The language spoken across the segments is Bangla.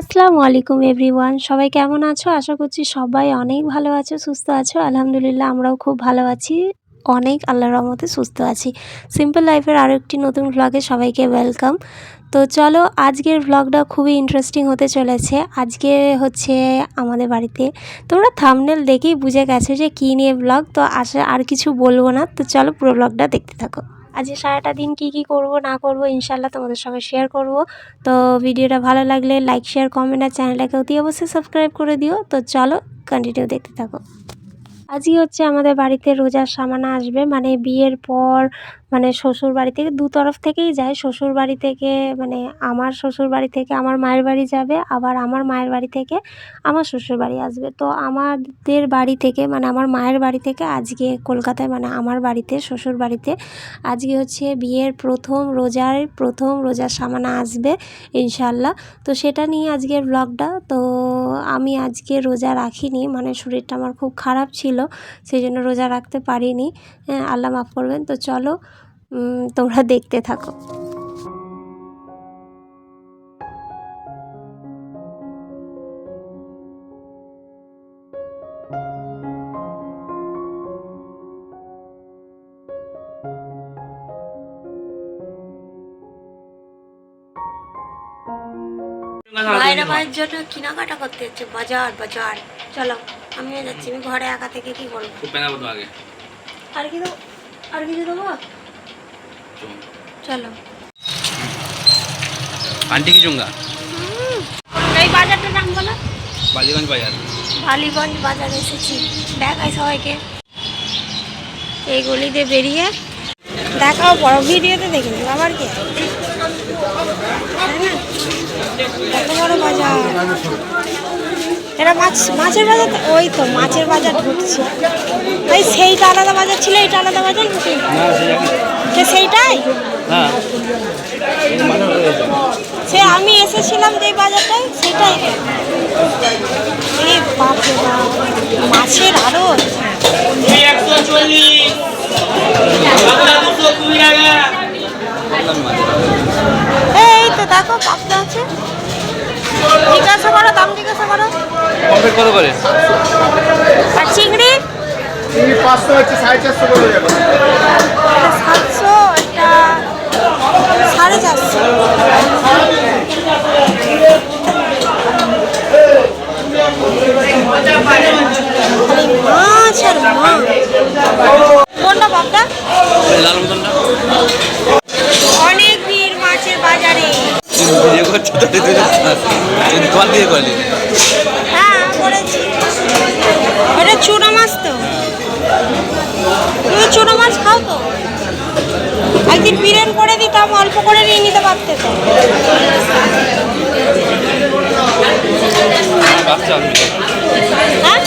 আসসালামু আলাইকুম এভরিওয়ান। সবাই কেমন আছো? আশা করছি সবাই অনেক ভালো আছো, সুস্থ আছো। আলহামদুলিল্লাহ আমরাও খুব ভালো আছি। অনেক আল্লাহর রহমতে সুস্থ আছি। সিম্পল লাইফের আরও একটি নতুন ভ্লগে সবাইকে ওয়েলকাম তো চলো, আজকের ভ্লগটা খুবই ইন্টারেস্টিং হতে চলেছে। আজকে হচ্ছে আমাদের বাড়িতে। তোমরা থামনেল দেখেই বুঝে গেছো যে কী নিয়ে ব্লগ তো আসে আর কিছু বলব না। তো চলো পুরো ব্লগটা দেখতে থাকো। আজকে সারাটা দিন কি কি করব, না করব ইনশাল্লাহ তোমাদের সঙ্গে শেয়ার করব। তো ভিডিওটা ভালো লাগলে লাইক শেয়ার কমেন্ট আর চ্যানেলটাকে অতি অবশ্যই সাবস্ক্রাইব করে দিও। তো চলো কন্টিনিউ দেখতে থাকো। আজই হচ্ছে আমাদের বাড়িতে রোজার সামানা আসবে মানে বিয়ের পর মানে শ্বশুর বাড়ি থেকে দু তরফ থেকেই যায়। শ্বশুর বাড়ি থেকে মানে আমার শ্বশুর বাড়ি থেকে আমার মায়ের বাড়ি যাবে, আবার আমার মায়ের বাড়ি থেকে আমার শ্বশুর বাড়ি আসবে। তো আমাদের বাড়ি থেকে মানে আমার মায়ের বাড়ি থেকে আজকে কলকাতায় মানে আমার বাড়িতে শ্বশুর বাড়িতে আজকে হচ্ছে বিয়ের প্রথম রোজার প্রথম রোজার সামানা আসবে ইনশাল্লাহ তো সেটা নিয়ে আজকের ব্লগটা তো আমি আজকে রোজা রাখিনি মানে শরীরটা আমার খুব খারাপ ছিল সেই জন্য রোজা রাখতে পারিনি। হ্যাঁ আল্লাহ মাফ করবেন। তো চলো তোমরা দেখতে থাকো। মায়ের মায়ের জন্য কেনাকাটা করতে হচ্ছে বাজার বাজার। চলো আমিও যাচ্ছি আমি ঘরে একা থেকে কি করব? আগে আর কি দেবো আর কিছু দেবো। চলো। আন্টি কি চুঙ্গা এই বাজারটার নাম বলো। বালিগঞ্জ বাজার। বালিগঞ্জ বাজারে এসেছি। দেখাই সবাইকে। এই গলিতে বেরিয়ে দেখাও বড় ভিডিওতে দেখে নিব আবার কি? না? কত বড় বাজার। এটা মাছ মাছের বাজার ওই তো মাছের বাজার ঢুকছে ওই সেইটা আলাদা বাজার ছিল এইটা আলাদা বাজার নাকি সে সেইটাই? হ্যাঁ। সে আমি এসেছিলাম যে বাজারটায় সেটাই। মাছের আরও এই তো দেখো পাপটা আছে। জিজ্ঞাসা করো দাম জিজ্ঞাসা করো। কত করে? আর চিংড়ি? চিংড়ি পাঁচশো হচ্ছে, সাড়ে চারশো করে যাবে সাতশো সাড়ে চারশো মাছ আর মাছ কোনটা অনেক ভিড় মাছের বাজারে ভিডিও করছ তো তুই দিয়ে করলি হ্যাঁ করেছি এটা চুনো মাছ তো। তুমি চুনো মাছ খাও তো। একদিন বিরিয়ানি করে দিতাম অল্প করে নিয়ে নিতে পারতে তো। হ্যাঁ?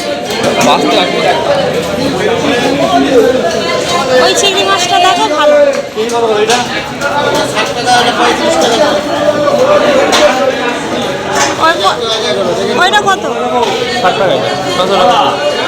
ওই চিংড়ি মাছটা দেখো ভালো। ওইটা কত? ষাট টাকা।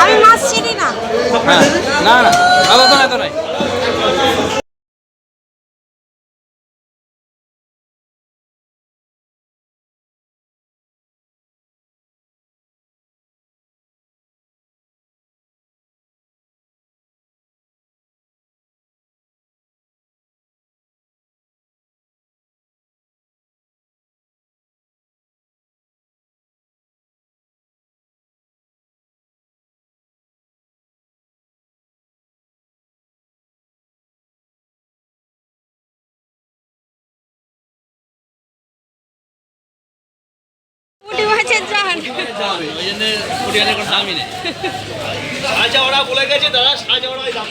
আমি মাছ চিনি না। হ্যাঁ না না তো নাই। বলেছেন যান। ওরা বলে গেছে দাদা সাজা ওরা দাম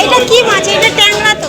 এটা কি মাছ? এটা ট্যাংরা তো।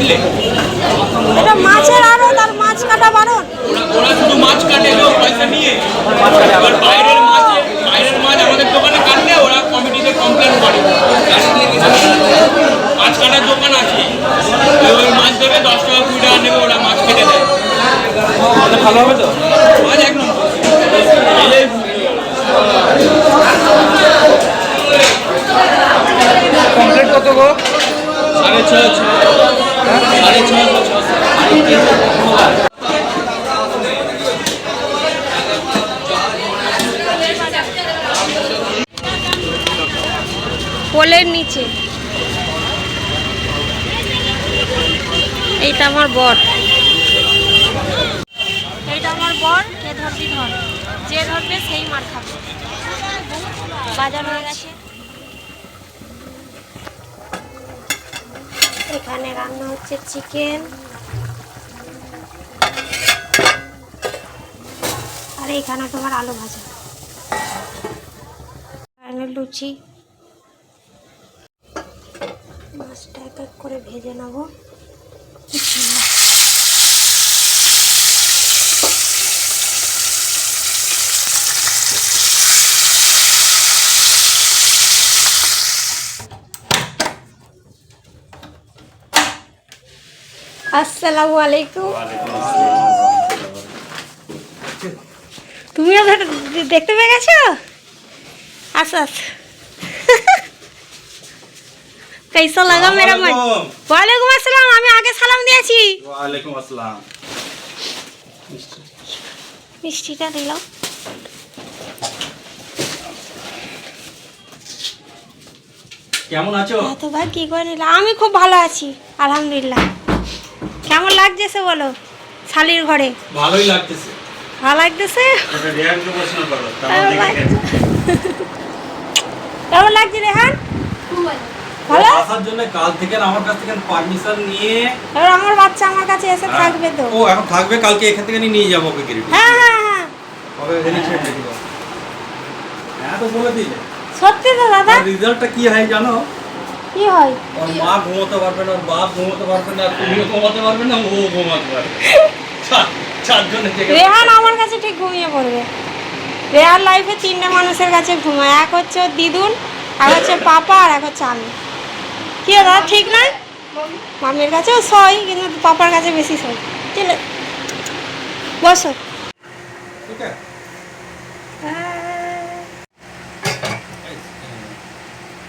বুঝলে এটা মাছের আরও তার মাছ কাটা বারণ ওরা শুধু মাছ কাটে গো পয়সা নিয়ে। এবার বাইরের মাছ বাইরের মাছ আমাদের দোকানে কাটলে ওরা কমিটিতে কমপ্লেন করে। মাছ কাটার দোকান আছে। ওই মাছ দেবে দশ টাকা কুড়ি টাকা নেবে ওরা মাছ কেটে দেয়। ভালো হবে তো? মাছ এক নম্বর। এলে কত গো? সাড়ে ছয় সাড়ে ছয় পোলের নিচে। এইটা আমার বর। এইটা আমার বর, কে ধরবি ধর। যে ধরবে সেই মার খাবে। বাজার হয়ে গেছে। এখানে রান্না হচ্ছে চিকেন। আর এখানে তোমার আলু ভাজা। লুচি। মাছটা এক এক করে ভেজে নেব। আসসালামু আলাইকুম তুমিও ধর- দেখতে পেয়ে গেছো আচ্ছা আচ্ছা कैसा लगा मेरा मन वालेकुम अस्सलाम আমি আগে সালাম দিয়েছি ওয়ালাইকুম আসসালাম মিষ্টিটা দিলাম কেমন আছো এতবার কি করে নিলাম আমি খুব ভালো আছি আলহামদুলিল্লাহ কেমন লাগতেছে বলো? শালির ঘরে। ভালোই লাগতেছে। ভালো লাগতেছে? কেমন লাগছে? রেহান? ভালো? আসার জন্য কাল থেকে আমার কাছ থেকে পারমিশন নিয়ে এবার আমার বাচ্চা আমার কাছে এসে থাকবে তো। ও এখন থাকবে কালকে এখান থেকে নিয়ে যাব ওকে গিরিটি হ্যাঁ হ্যাঁ হ্যাঁ। কবে এখানে ছেড়ে দিব। হ্যাঁ তো বলে দিলে। সত্যি তো দাদা। রেজাল্টটা কি হয় জানো? কি হয়? ওর মা ঘুমোতে পারবে না ওর বাপ ঘুমোতে পারবে না তুমিও ঘুমাতে পারবে না ও ঘুমাতে পারবে রেহান আমার কাছে ঠিক ঘুমিয়ে পড়বে। রেহান লাইফে তিনটে মানুষের কাছে ঘুমায়। এক হচ্ছে ওর দিদুন এক হচ্ছে পাপা আর এক হচ্ছে আমি। কি দাদা ঠিক না? মামির কাছেও সই কিন্তু পাপার কাছে বেশি সই। চলে বসো। ঠিক আছে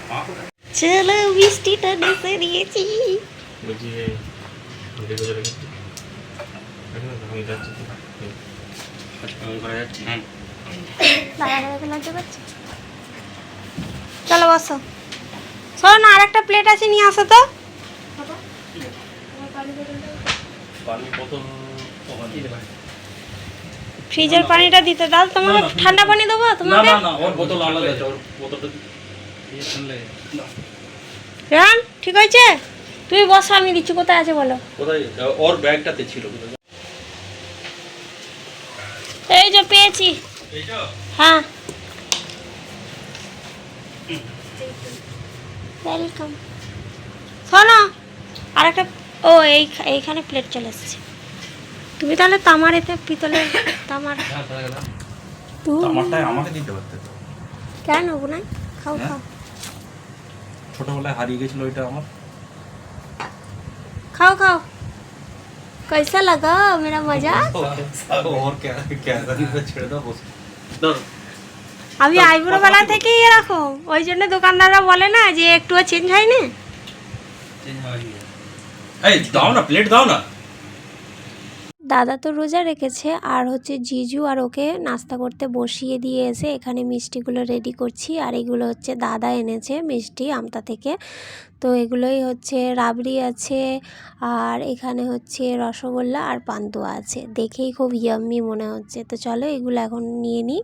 মা কোথায়? চলো বৃষ্টিটা ডেসে দিয়েছি বলছি যে ভিডিও করে রেখেছি আমি যাচ্ছি তো কেমন করা যাচ্ছে হ্যাঁ দাদা দাদাকে লজ্জা করছে চলো বসো। শোনো না আরেকটা প্লেট আছে নিয়ে আসো তো। পানি বোতল ওখানে ফ্রিজের পানিটা দিতে দাও তোমাকে ঠান্ডা পানি দেবো তোমাকে না না ওর বোতল আলাদা আছে ওর বোতলটা রান ঠিক হয়েছে? তুমি বসো আমি দিচ্ছি কোথায় আছে বলো। কোথায়? ওর ব্যাগটাতে ছিল এই যে পেয়েছি। হ্যাঁ। ওয়েলকাম শোনো আরেকটা ও এই এইখানে প্লেট চলে এসেছে। তুমি তাহলে তামার এতে পিতলের তামার তুমি আমাকে দিতে পারতে। কেন না খাও হ্যাঁ? খাও। ছোটবেলায় হারিয়ে গেছিল ওইটা আমার खाओ खाओ कैसा लगा मेरा मजाक ওর ক্যান্সার ছেড়ে দাও বসে দাও আমি আইব্রো বেলা থেকেই এরকম ওই জন্য দোকানদাররা বলে না যে একটুও চেঞ্জ হয়নি এই দাও না প্লেট দাও না দাদা তো রোজা রেখেছে, আর হচ্ছে জিজু আর ওকে নাস্তা করতে বসিয়ে দিয়ে এসে এখানে মিষ্টিগুলো রেডি করছি, আর এগুলো হচ্ছে দাদা এনেছে মিষ্টি আমতা থেকে। তো এগুলোই হচ্ছে রাবড়ি আছে, আর এখানে হচ্ছে রসগোল্লা আর পান্তুয়া আছে। দেখেই খুব ইয়াম্মি মনে হচ্ছে। তো চলো এগুলো এখন নিয়ে নিই।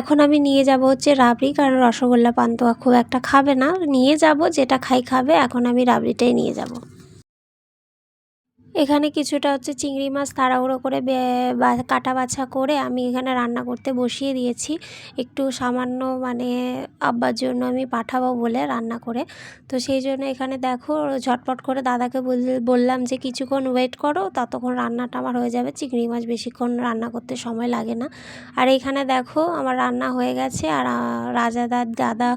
এখন আমি নিয়ে যাব হচ্ছে রাবড়ি, কারণ রসগোল্লা, পান্তুয়া খুব একটা খাবে না। নিয়ে যাব, যেটা খাই খাবে, এখন আমি রাবড়িটাই নিয়ে যাব। এখানে কিছুটা হচ্ছে চিংড়ি মাছ তাড়াহুড়ো করে কাটা বাছা করে আমি এখানে রান্না করতে বসিয়ে দিয়েছি। একটু সামান্য মানে আব্বার জন্য আমি পাঠাবো বলে রান্না করে। তো সেই জন্য এখানে দেখো ঝটপট করে দাদাকে বললাম যে কিছুক্ষণ ওয়েট করো ততক্ষণ রান্নাটা আমার হয়ে যাবে। চিংড়ি মাছ বেশিক্ষণ রান্না করতে সময় লাগে না। আর এখানে দেখো আমার রান্না হয়ে গেছে। আর রাজাদার দাদা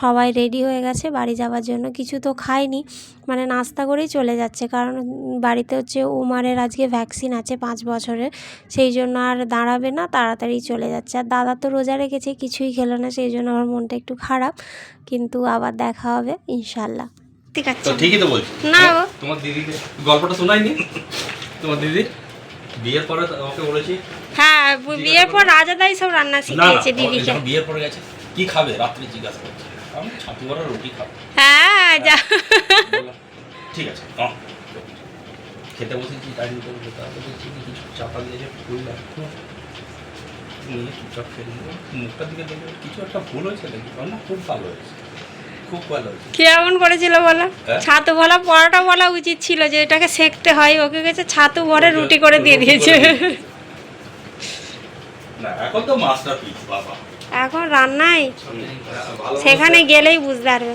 সবাই রেডি হয়ে গেছে। বাড়ি যাওয়ার জন্য কিছু তো খায়নি মানে নাস্তা করেই চলে যাচ্ছে। কারণ উম, বাড়িতে হচ্ছে উমারের আজকে ভ্যাকসিন আছে পাঁচ বছরের সেই জন্য আর দাঁড়াবে না তাড়াতাড়ি চলে যাচ্ছে। আর দাদা তো রোজা রেখেছে কিছুই খেলো না সেই জন্য আমার মনটা একটু খারাপ কিন্তু আবার দেখা হবে ইনশাল্লাহ। ঠিক আছে। তো ঠিকই তো বলছি। না ও তোমার দিদিকে গল্পটা শোনাইনি তোমার দিদি? বিয়ের পরে ওকে বলেছি। হ্যাঁ বিয়ের পর রাজাদাই সব রান্না শিখিয়েছে দিদিকে। বিয়ের পরে গেছে। কি খাবে? রাত্রে জিজ্ঞাসা করছে। আমি ছাতু বড়া রুটি খাব। হ্যাঁ যা। ঠিক আছে। খেতে বসেছি ডাইনিং টেবিলে তারপরে দেখছি কি কিছু চাপা দিয়েছে ফুল রাখতো নিয়ে চুপচাপ খেয়ে নিল মুখটার দিকে দেখে কিছু একটা ভুল হয়েছে নাকি? না খুব ভালো হয়েছে খুব ভালো হয়েছে। কেমন করেছিল বলো? হ্যাঁ? ছাতু বলা পরোটা বলা উচিত ছিল যে এটাকে সেকতে হয় ওকে গেছে ছাতু ভরে রুটি করে দিয়ে দিয়েছে। না এখন তো মাস্টার বাবা। এখন রান্নাই। সেখানে গেলেই বুঝতে পারবে।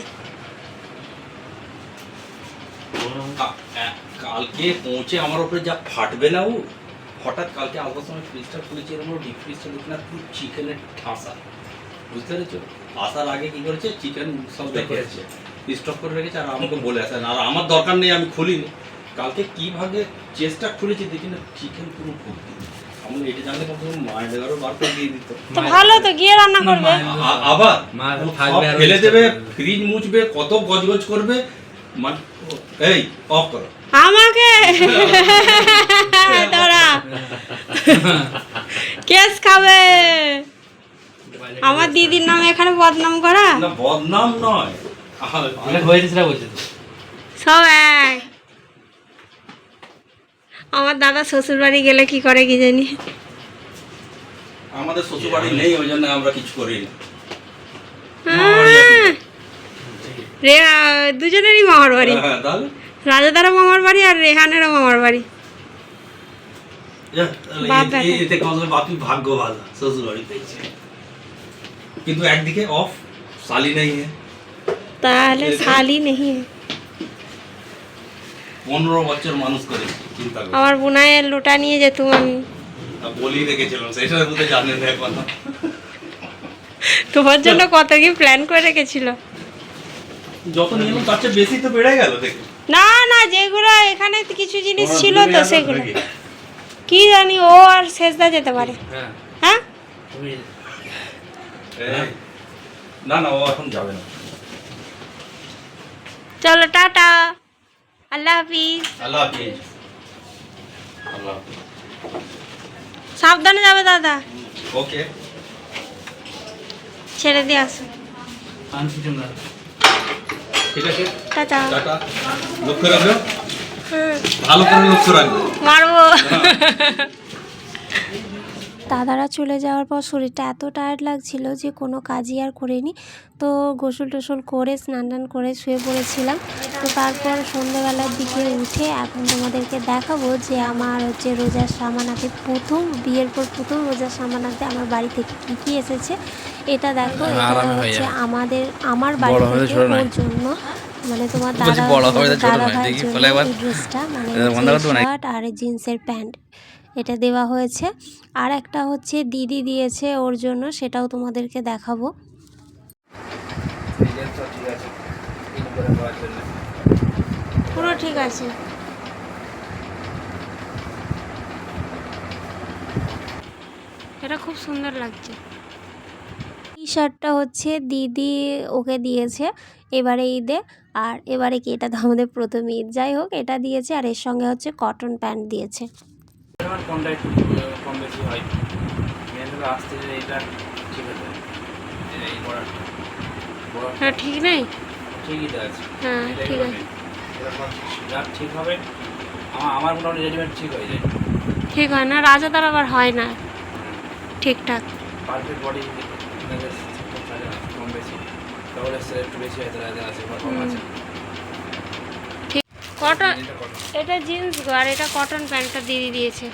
কালকে পৌঁছে আমার উপরে যা ফাটবে না ও হঠাৎ কালকে আসার সময় ফ্রিজটা খুলেছি এরকম ডিপ ফ্রিজটা দেখি না পুরো চিকেনের ঠাসা। বুঝতে পেরেছ? আসার আগে কি করেছে? চিকেন সব রেখেছে। স্টক করে রেখেছে আর আমাকে বলে আসেন আর আমার দরকার নেই আমি খুলিনি। কালকে কীভাবে চেষ্টা খুলেছি দেখি না চিকেন পুরো ভর্তি। আমি এটা জানলে কখন মায়ের এগারো বার করে দিয়ে দিত। তো ভালো তো গিয়ে রান্না করবে। আবার ফেলে দেবে ফ্রিজ মুছবে কত গজগজ করবে। মানে এই অফ করো। আমাকে? দাঁড়া। কেস খাবে। আমার দিদির নামে এখানে বদনাম করা? না বদনাম নয়। সব এক। আমার দাদা শ্বশুর বাড়ি গেলে কি করে কি জানি? আমাদের শ্বশুর বাড়ি নেই ওই জন্য আমরা কিছু করি না আহ, রে দুজনেরই মামার বাড়ি। হ্যাঁ, তাহলে? রাজাদারও মামার বাড়ি আর রেহানেরও মামার বাড়ি। এতে কমসে বাপি ভাগ্য ভালো শ্বশুর বাড়ি পেয়েছে কিন্তু একদিকে অফ সালি নেই হ্যাঁ তাহলে শালি নেই পনেরো বছর মানুষ করে চিন্তা করে। আমার বোনাইয়ের লোটা নিয়ে যেতুম আমি। বলি রেখেছিলাম সেটা জানেন এখন তোমার জন্য কত কি প্ল্যান করে রেখেছিল? যত নিয়ম তার চেয়ে বেশি তো বেড়ে গেল দেখি না না যেগুলো এখানে তো কিছু জিনিস ছিল তো সেগুলো। কি জানি ও আর শেষদা যেতে পারে। হ্যাঁ। হ্যাঁ? না না ও এখন যাবে না। চলো টাটা। আল্লাহ হাফিজ। আল্লাহ হাফিজ। আল্লাহ হাফিজ। সাবধানে যাবে দাদা। ওকে। ছেড়ে দিয়ে আসো। আনছি ঠিক আছে? টাটা। টাটা। লক্ষ্য রাখবে? ভালো করে লক্ষ্য রাখবে। মারবো। দাদারা চলে যাওয়ার পর শরীরটা এত টায়ার্ড লাগছিল যে কোনো কাজই আর করিনি। তো গোসল টোসল করে স্নান টান করে শুয়ে পড়েছিলাম। তো তারপর সন্ধ্যেবেলার দিকে উঠে এখন তোমাদেরকে দেখাবো যে আমার হচ্ছে রোজার সামানাতে প্রথম বিয়ের পর প্রথম রোজার সামানাতে আমার বাড়ি থেকে কী কী এসেছে। এটা দেখো এটা হচ্ছে আমাদের আমার বাড়ি থেকে ওর জন্য। মানে তোমার দাদা দাদা ভাইয়ের জন্য ড্রেসটা মানে শার্ট আর জিন্সের প্যান্ট এটা দেওয়া হয়েছে। আর একটা হচ্ছে দিদি দিয়েছে ওর জন্য সেটাও তোমাদেরকে দেখাবো। পুরো ঠিক আছে। এটা খুব সুন্দর লাগছে। শার্টটা হচ্ছে দিদি ওকে দিয়েছে এবারে ঈদে। আর এবারে কি? এটা তো আমাদের প্রথম ঈদ। যাই হোক এটা দিয়েছে আর এর সঙ্গে হচ্ছে কটন প্যান্ট দিয়েছে। হয়? ঠিক হ্যাঁ নেই? ঠিকই তো আছে। হ্যাঁ ঠিক আছে। যা ঠিক হবে? আমার আমার মোটামুটি রেডিমেড ঠিক হয়ে যায় ঠিক হয় না। রাজা তার আবার হয় না। ঠিকঠাক। পারফেক্ট বডি কম বেশি। তাহলে একটু বেশি হয়তো রাজা আছে বা কম আছে। কটন এটা এটা জিন্স গো আর এটা কটন প্যান্টটা দিদি দিয়েছে।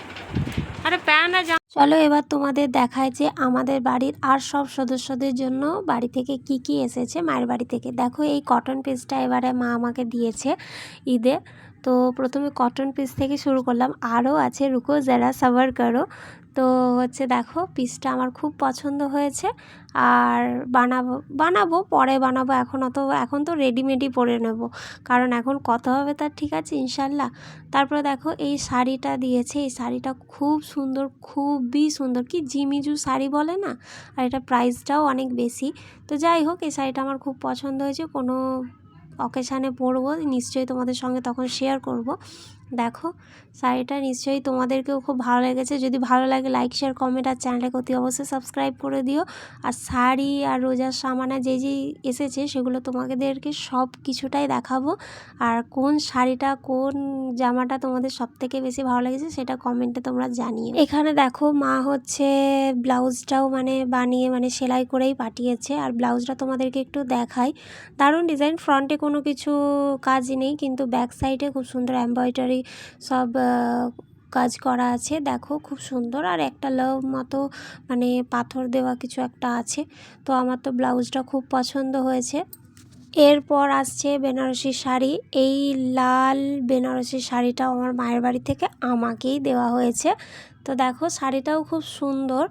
আরে প্যান্ট আর চলো এবার তোমাদের দেখায় যে আমাদের বাড়ির আর সব সদস্যদের জন্য বাড়ি থেকে কি কি এসেছে মায়ের বাড়ি থেকে। দেখো এই কটন পিসটা এবারে মা আমাকে দিয়েছে ঈদে। তো প্রথমে কটন পিস থেকে শুরু করলাম। আরও আছে রুকো যারা সাবার করো। তো হচ্ছে দেখো পিসটা আমার খুব পছন্দ হয়েছে। আর বানাবো বানাবো, পরে বানাবো, এখন অত, এখন তো রেডিমেডই পরে নেব। কারণ এখন কত হবে তার ঠিক আছে, ইনশাল্লাহ। তারপরে দেখো এই শাড়িটা দিয়েছে, এই শাড়িটা খুব সুন্দর, খুবই সুন্দর। কি জিমিজু শাড়ি বলে না? আর এটা প্রাইসটাও অনেক বেশি। তো যাই হোক, এই শাড়িটা আমার খুব পছন্দ হয়েছে। কোনো অকেশানে পরবো, নিশ্চয়ই তোমাদের সঙ্গে তখন শেয়ার করব। দেখো শাড়িটা নিশ্চয়ই তোমাদেরকেও খুব ভালো লেগেছে। যদি ভালো লাগে লাইক শেয়ার কমেন্ট আর চ্যানেলটাকে অতি অবশ্যই সাবস্ক্রাইব করে দিও। আর শাড়ি আর রোজার সামানা যে যে এসেছে, সেগুলো তোমাদেরকে সব কিছুটাই দেখাবো। আর কোন শাড়িটা, কোন জামাটা তোমাদের সব থেকে বেশি ভালো লেগেছে, সেটা কমেন্টে তোমরা জানিও। এখানে দেখো, মা হচ্ছে ব্লাউজটাও মানে বানিয়ে মানে সেলাই করেই পাঠিয়েছে। আর ব্লাউজটা তোমাদেরকে একটু দেখাই। দারুণ ডিজাইন ফ্রন্টে কোনো কিছু কাজ নেই, কিন্তু ব্যাক সাইডে খুব সুন্দর এমব্রয়ডারি সব কাজ করা আছে। দেখো খুব সুন্দর। আর একটা লাভ মতো মানে পাথর দেওয়া কিছু একটা আছে। তো আমার তো ব্লাউজটা খুব পছন্দ হয়েছে। এরপর আসছে বেনারসি শাড়ি। এই লাল বেনারসি শাড়িটাও আমার মায়ের বাড়ি থেকে আমাকেই দেওয়া হয়েছে। তো দেখো শাড়িটাও খুব সুন্দর।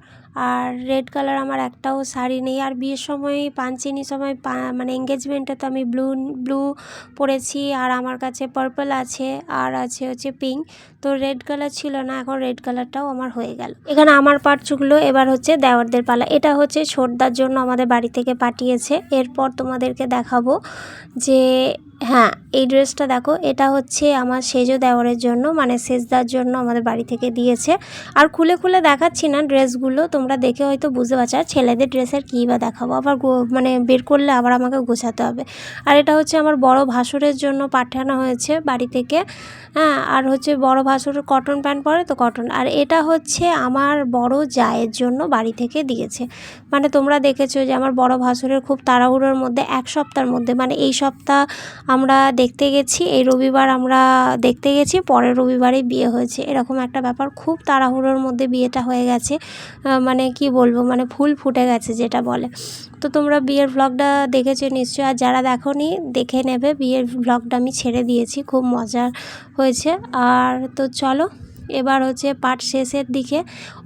আর রেড কালার আমার একটাও শাড়ি নেই। আর বিয়ের সময় পাঞ্চিনি সময় মানে এঙ্গেজমেন্টে তো আমি ব্লু ব্লু পরেছি। আর আমার কাছে পার্পল আছে, আর আছে হচ্ছে পিঙ্ক তো রেড কালার ছিল না, এখন রেড কালারটাও আমার হয়ে গেল। এখানে আমার পাট চুকলো, এবার হচ্ছে দেওয়ারদের পালা। এটা হচ্ছে ছোটদার জন্য আমাদের বাড়ি থেকে পাঠিয়েছে। এরপর তোমাদেরকে দেখাবো যে হ্যাঁ এই ড্রেসটা দেখো, এটা হচ্ছে আমার সেজো দেওয়ারের জন্য মানে সেজদার জন্য আমাদের বাড়ি থেকে দিয়েছে। আর খুলে খুলে দেখাচ্ছি না ড্রেসগুলো, তোমরা দেখে হয়তো বুঝতে পারছ, আর ছেলেদের ড্রেসের কী বা দেখাবো, আবার মানে বের করলে আবার আমাকে গোছাতে হবে। আর এটা হচ্ছে আমার বড় ভাসুরের জন্য পাঠানো হয়েছে বাড়ি থেকে। হ্যাঁ আর হচ্ছে বড় ভাসুর কটন প্যান্ট পরে তো কটন। আর এটা হচ্ছে আমার বড় জায়ের জন্য বাড়ি থেকে দিয়েছে। মানে তোমরা দেখেছ যে আমার বড় ভাসুরের খুব তাড়াহুড়োর মধ্যে এক সপ্তাহের মধ্যে মানে এই সপ্তাহ আমরা দেখতে গেছি, এই রবিবার আমরা দেখতে গেছি, পরের রবিবারেই বিয়ে হয়েছে। এরকম একটা ব্যাপার। খুব তাড়াহুড়োর মধ্যে বিয়েটা হয়ে গেছে। মানে কি বলব মানে ফুল ফুটে গেছে যেটা বলে। তো তোমরা বিয়ের ভ্লগটা দেখেছ নিশ্চয়ই। আর যারা দেখোনি, দেখে নেবে, বিয়ের ভ্লগটা আমি ছেড়ে দিয়েছি। খুব মজার হয়েছে। আর তো চলো, এবার হচ্ছে পাট শেষের দিকে।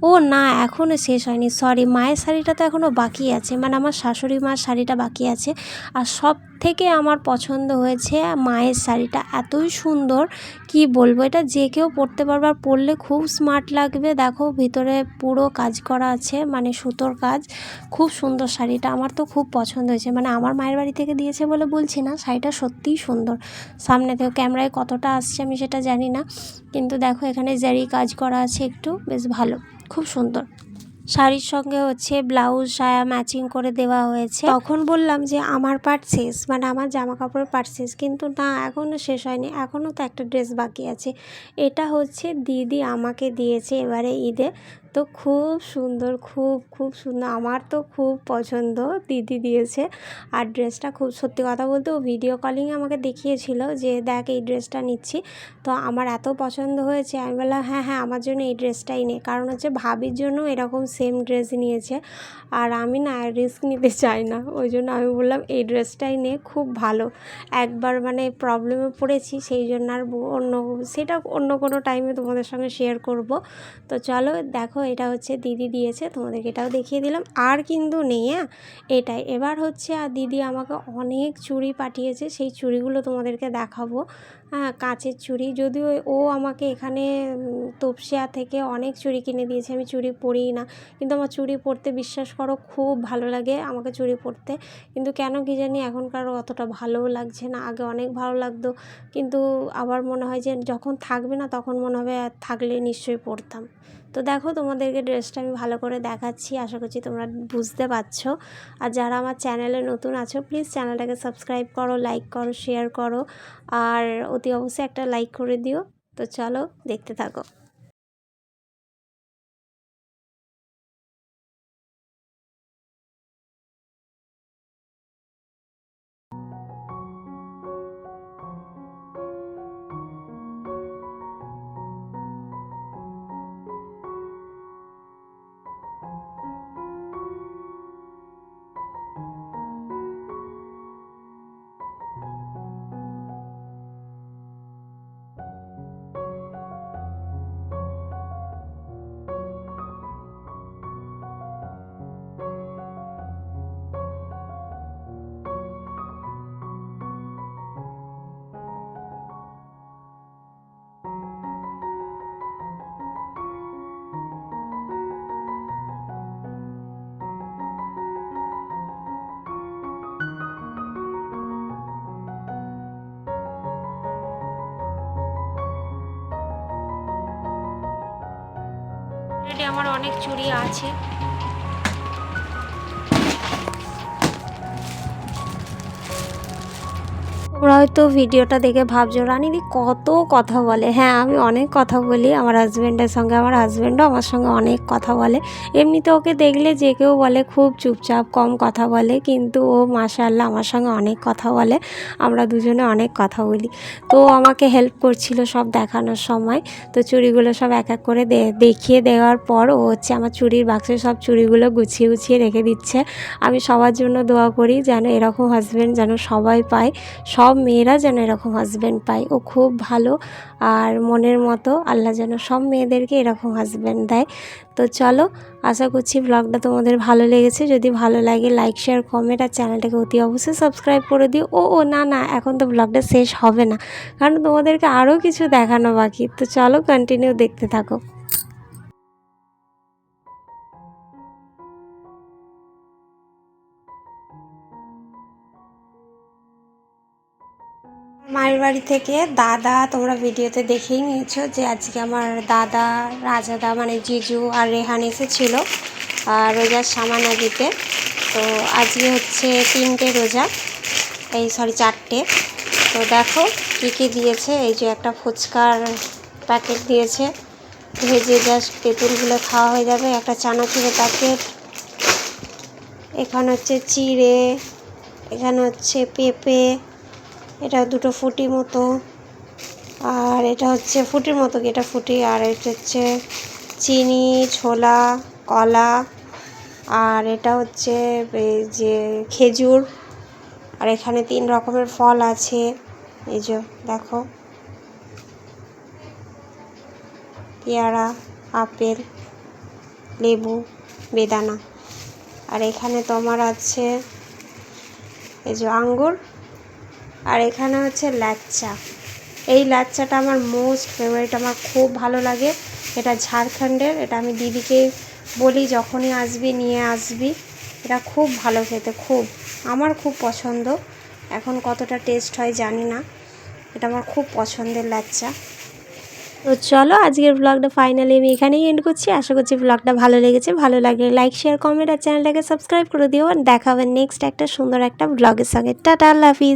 ও না এখনও শেষ হয়নি সরি মায়ের শাড়িটা তো এখনও বাকি আছে। মানে আমার শাশুড়ি মার শাড়িটা বাকি আছে। আর সব থেকে আমার পছন্দ হয়েছে মায়ের শাড়িটা। এতই সুন্দর, কি বলব? এটা যে কেউ পরতে পারবে আর পরলে খুব স্মার্ট লাগবে। দেখো, ভিতরে পুরো কাজ করা আছে মানে সুতোর কাজ। খুব সুন্দর শাড়িটা, আমার তো খুব পছন্দ হয়েছে। মানে আমার মায়ের বাড়ি থেকে দিয়েছে বলে বলছি না, শাড়িটা সত্যিই সুন্দর। সামনে থেকে ক্যামেরায় কতটা আসছে আমি সেটা জানি না। কিন্তু দেখো, এখানে জারি কাজ করা আছে একটু, বেশ ভালো, খুব সুন্দর। শাড়ির সঙ্গে হচ্ছে ব্লাউজ, সায়া ম্যাচিং করে দেওয়া হয়েছে। তখন বললাম যে, আমার পার্ট শেষ মানে আমার জামা কাপড়ের পার্ট শেষ। কিন্তু না এখনও শেষ হয়নি এখনও তো একটা ড্রেস বাকি আছে। এটা হচ্ছে দিদি আমাকে দিয়েছে এবারে ঈদে। তো খুব সুন্দর, খুব খুব সুন্দর আমার তো খুব পছন্দ। দিদি দিয়েছে। আর ড্রেসটা খুব, সত্যি কথা বলতে ও ভিডিও কলিংয়ে আমাকে দেখিয়েছিল যে, দেখ এই ড্রেসটা নিচ্ছি। তো আমার এত পছন্দ হয়েছে। আমি বললাম হ্যাঁ হ্যাঁ আমার জন্য এই ড্রেসটাই নে। কারণ হচ্ছে ভাবির জন্য এরকম সেম ড্রেস নিয়েছে। আর আমি না রিস্ক নিতে চাই না। ওই জন্য আমি বললাম, এই ড্রেসটাই নে, খুব ভালো। একবার মানে প্রবলেমে পড়েছি, সেই জন্য আর অন্য, সেটা অন্য কোনো টাইমে তোমাদের সঙ্গে শেয়ার করব। তো চলো, দেখো এটা হচ্ছে দিদি দিয়েছে, তোমাদেরকে এটাও দেখিয়ে দিলাম। আর কিন্তু নেই হ্যাঁ? এটাই। এবার হচ্ছে, আর দিদি আমাকে অনেক চুড়ি পাঠিয়েছে, সেই চুড়িগুলো তোমাদেরকে দেখাবো। হ্যাঁ কাঁচের চুড়ি। যদিও ও আমাকে এখানে তপসিয়া থেকে অনেক চুড়ি কিনে দিয়েছে। আমি চুড়ি পরিই না। কিন্তু আমার চুড়ি পরতে বিশ্বাস করো, খুব ভালো লাগে আমাকে চুড়ি পরতে কিন্তু কেন কি জানি এখনকার অতটা ভালোও লাগছে না। আগে অনেক ভালো লাগতো। কিন্তু আবার মনে হয় যে যখন থাকবে না, তখন মনে হবে থাকলে নিশ্চয়ই পরতাম তো দেখো তোমাদেরকে ড্রেসটা আমি ভালো করে দেখাচ্ছি, আশা করছি তোমরা বুঝতে পারছ। আর যারা আমার চ্যানেলে নতুন আছো প্লিজ চ্যানেলটাকে সাবস্ক্রাইব করো লাইক করো শেয়ার করো। আর অতি অবশ্যই একটা লাইক করে দিও। তো চলো দেখতে থাকো। অনেক চুড়ি আছে। তোমরা হয়তো ভিডিওটা দেখে ভাবছ রানিদি কত কথা বলে? হ্যাঁ আমি অনেক কথা বলি, আমার হাজব্যান্ডের সঙ্গে, আমার হাজব্যান্ডও আমার সঙ্গে অনেক কথা বলে। এমনিতে ওকে দেখলে যে কেউ বলে, খুব চুপচাপ কম কথা বলে, কিন্তু ও মাশাআল্লাহ আমার সঙ্গে অনেক কথা বলে, আমরা দুজনে অনেক কথা বলি। তো আমাকে হেল্প করছিল সব দেখানোর সময়। তো চুড়িগুলো সব এক এক করে দেখিয়ে দেওয়ার পর ও হচ্ছে আমার চুড়ির বাক্সে সব চুড়িগুলো গুছিয়ে গুছিয়ে রেখে দিচ্ছে। আমি সবার জন্য দোয়া করি যেন এরকম হাজব্যান্ড যেন সবাই পায়। সব মেয়েরা যেন এরকম হাজব্যান্ড পায়। ও খুব ভালো আর মনের মতো আল্লাহ যেন সব মেয়েদেরকে এরকম হাজব্যান্ড দেয়। তো চলো, আশা করছি ব্লগটা তোমাদের ভালো লেগেছে। যদি ভালো লাগে লাইক শেয়ার কমেন্ট আর চ্যানেলটাকে অতি অবশ্যই সাবস্ক্রাইব করে দিও। ও ও, না না, এখন তো ব্লগটা শেষ হবে না। কারণ তোমাদেরকে আরও কিছু দেখানো বাকি। তো চলো কন্টিনিউ দেখতে থাকো। মায়ের বাড়ি থেকে, দাদা তোমরা ভিডিওতে দেখেই নিয়েছো যে আজকে আমার দাদা, রাজাদা মানে জিজু আর রেহান এসেছিল রোজার সামানা দিতে। তো আজকে হচ্ছে তিনটে রোজা, এই সরি চারটে। তো দেখো কী কী দিয়েছে, এই যে একটা ফুচকার প্যাকেট দিয়েছে, ভেজে জাস্ট তেঁতুলগুলো খাওয়া হয়ে যাবে, একটা চানাচুরের প্যাকেট এখানে হচ্ছে চিড়ে, এখানে হচ্ছে পেঁপে এটা দুটো ফুটি মতো। আর এটা হচ্ছে ফুটির মতো এটা ফুটি। আর এটা হচ্ছে চিনি, ছোলা, কলা। আর এটা হচ্ছে যে খেজুর। আর এখানে তিন রকমের ফল আছে। এই যে, দেখো। পেয়ারা, আপেল, লেবু, বেদানা। আর এখানে তোমার আছে এই যে আঙ্গুর। আর এখানে হচ্ছে লাচ্চা এই লাচ্চাটা আমার মোস্ট ফেভারিট, আমার খুব ভালো লাগে। এটা ঝাড়খণ্ডের, এটা আমি দিদিকে বলি, যখনই আসবি, নিয়ে আসবি। এটা খুব ভালো খেতে, খুব, আমার খুব পছন্দ। এখন কতটা টেস্ট হয় জানি না। এটা আমার খুব পছন্দের লাচ্চা তো চলো, আজকের ব্লগটা ফাইনালি আমি এখানেই এন্ড করছি। আশা করছি ব্লগটা ভালো লেগেছে। ভালো লাগলে লাইক শেয়ার কমেন্ট আর চ্যানেলটাকে সাবস্ক্রাইব করে দিও। দেখা হবে নেক্সট একটা সুন্দর একটা ব্লগের সঙ্গে। টাটা, আল্লাহ হাফিজ।